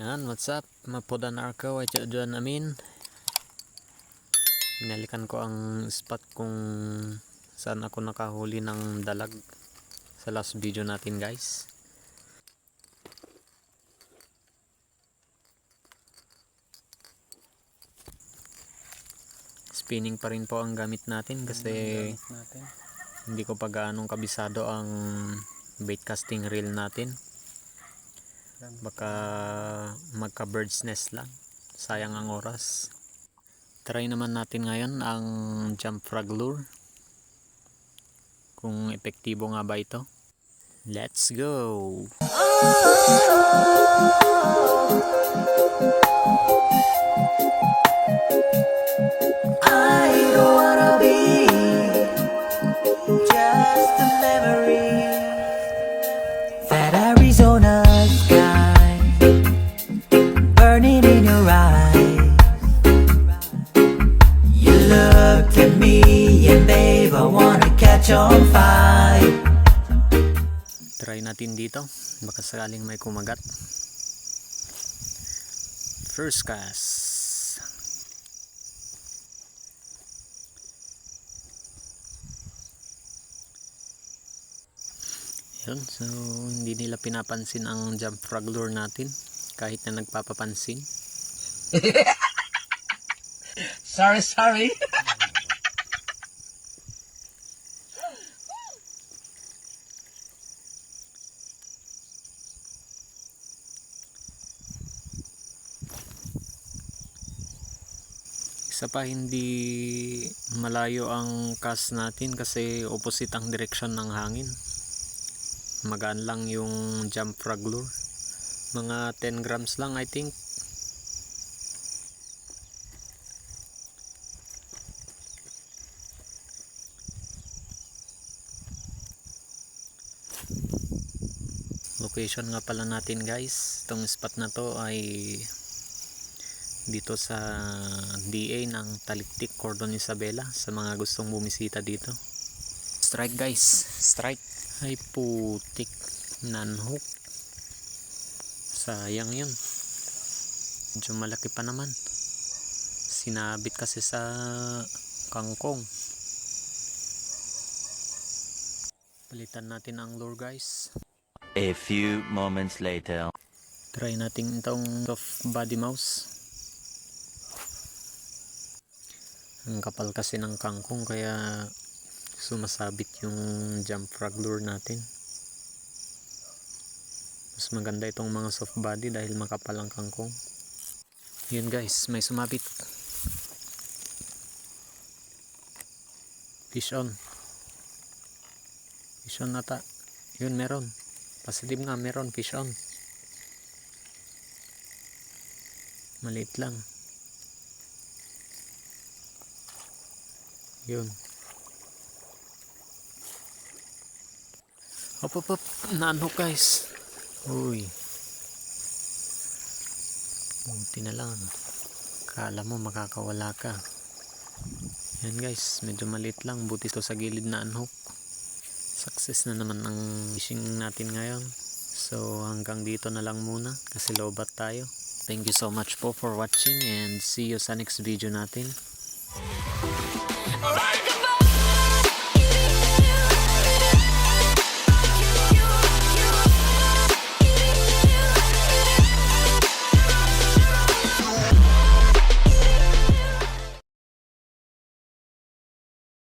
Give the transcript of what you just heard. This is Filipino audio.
Yan, what's up? Mapudan arko ay dyan amin. Binalikan ko ang spot kung saan ako nakahuli ng dalag sa last video natin guys. Spinning pa rin po ang gamit natin kasi hindi ko pa gaanong kabisado ang bait casting reel natin. Baka magka bird's nest lang. Sayang ang oras. Try naman natin ngayon ang jump frog lure. Kung epektibo nga ba ito. Let's go! I at me and babe, I wanna catch on fire. Try natin dito. Baka sakaling may kumagat. First cast. Yun, so hindi nila pinapansin ang jump frog lure natin kahit na nagpapapansin. Sorry, sorry. Isa pa hindi malayo ang cast natin kasi opposite ang direksyon ng hangin. Magaan lang yung jump frog lure. Mga 10 grams lang I think. Location nga pala natin guys. Itong spot na to ay dito sa DA ng Taliktik Cordon Isabela sa mga gustong bumisita dito. Strike guys, strike. Ay putik, nanhook. Sayang yun. Medyo malaki pa naman. Sinabit kasi sa kangkong. Palitan natin ang lure guys. A few moments later. Try natin itong soft body mouse. Ang kapal kasi ng kangkong kaya sumasabit yung jump frog lure natin. Mas maganda itong mga soft body dahil makapal ang kangkong. Yun guys, may sumabit. Fish on. Fish on nata. Yun meron. Pasilim nga meron fish on. Maliit lang. Yun. Hop, hop, hop. Naanhok guys. Uy. Munti na lang. Kala mo makakawala ka. Yan guys. Medyo maliit lang. Buti to sa gilid na anhok. Success na naman ang fishing natin ngayon. So hanggang dito na lang muna. Kasi lobat tayo. Thank you so much po for watching and see you sa next video natin.